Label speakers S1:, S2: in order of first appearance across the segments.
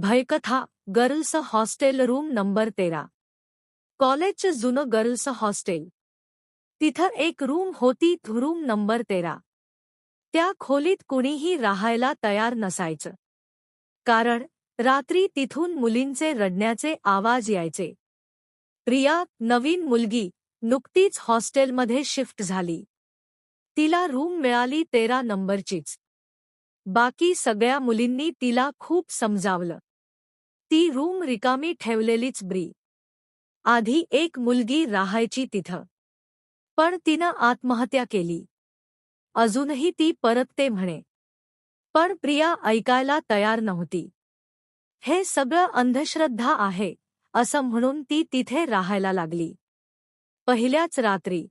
S1: भयकथा girls hostel room number तेरा. कॉलेजचं जुनं गर्ल्स हॉस्टेल. तिथं एक रूम होती रूम नंबर तेरा. त्या खोलीत कुणीही राहायला तयार नसायचं. कारण रात्री तिथून मुलींचे रडण्याचे आवाज यायचे. प्रिया नवीन मुलगी नुकतीच हॉस्टेलमध्ये शिफ्ट झाली. तिला रूम मिळाली तेरा नंबरचीच. बाकी सगळ्या मुलींनी तिला खूप समजावलं. ती रूम रिकामी ठेवलेलीच ब्री. आधी एक मुलगी राहायची तिथं. पण तिनं आत्महत्या केली. अजूनही ती परतते म्हणे. पण प्रिया ऐकायला तयार नव्हती. हे सगळं अंधश्रद्धा आहे असं म्हणून ती तिथे राहायला लागली. पहिल्याच रात्री.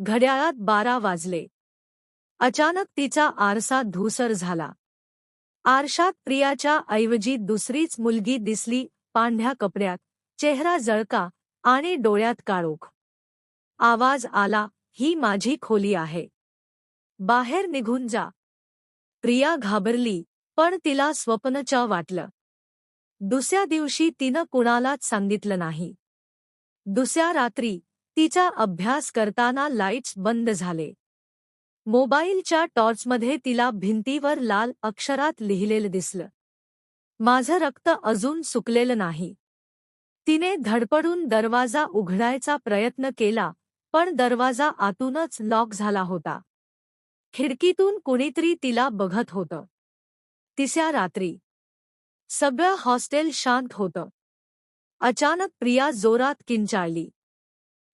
S1: घड्याळात बारा वाजले. अचानक तिचा आरसा धूसर झाला. आरशात प्रियाच्या ऐवजी दुसरीच मुलगी दिसली पांढ्या कपड्यात. चेहरा जळका आणि डोळ्यात काळोख. आवाज आला ही माझी खोली आहे. बाहेर निघून जा. प्रिया घाबरली पण तिला स्वप्नच्या वाटलं. दुसऱ्या दिवशी तिनं कुणालाच सांगितलं नाही. दुसऱ्या रात्री तिचा अभ्यास करताना लाईट्स बंद झाले. मोबाईलच्या टॉर्चमध्ये तिला भिंतीवर लाल अक्षरात लिहिलेलं दिसलं. माझं रक्त अजून सुकलेलं नाही. तिने धडपडून दरवाजा उघडायचा प्रयत्न केला पण दरवाजा आतूनच लॉक झाला होता. खिडकीतून कुणीतरी तिला बघत होतं. तिसऱ्या रात्री. सगळं हॉस्टेल शांत होतं. अचानक प्रिया जोरात किंचाळली.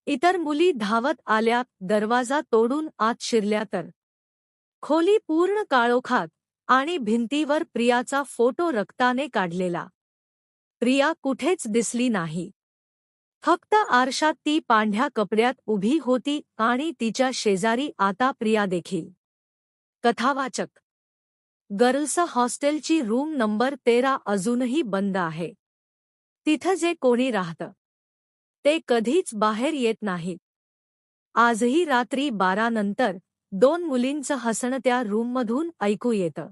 S1: इतर मुली धावत आल्या दरवाजा तोडून आत शिरल्या तर. खोली पूर्ण काळोखात आणि भिंतीवर प्रियाचा फोटो रक्ताने काढलेला. प्रिया कुठेच दिसली नाही. फक्त आरशात ती पांढ्या कपड्यात उभी होती आणि तिच्या शेजारी आता प्रिया देखील. कथावाचक. गर्ल्स हॉस्टेलची रूम नंबर तेरा अजूनही बंद आहे. तिथं जे कोणी राहतं. ते कधीच बाहेर येत नाहीत. आजही रात्री बारानंतर दोन मुलींचं हसणं त्या रूममधून ऐकू येतं.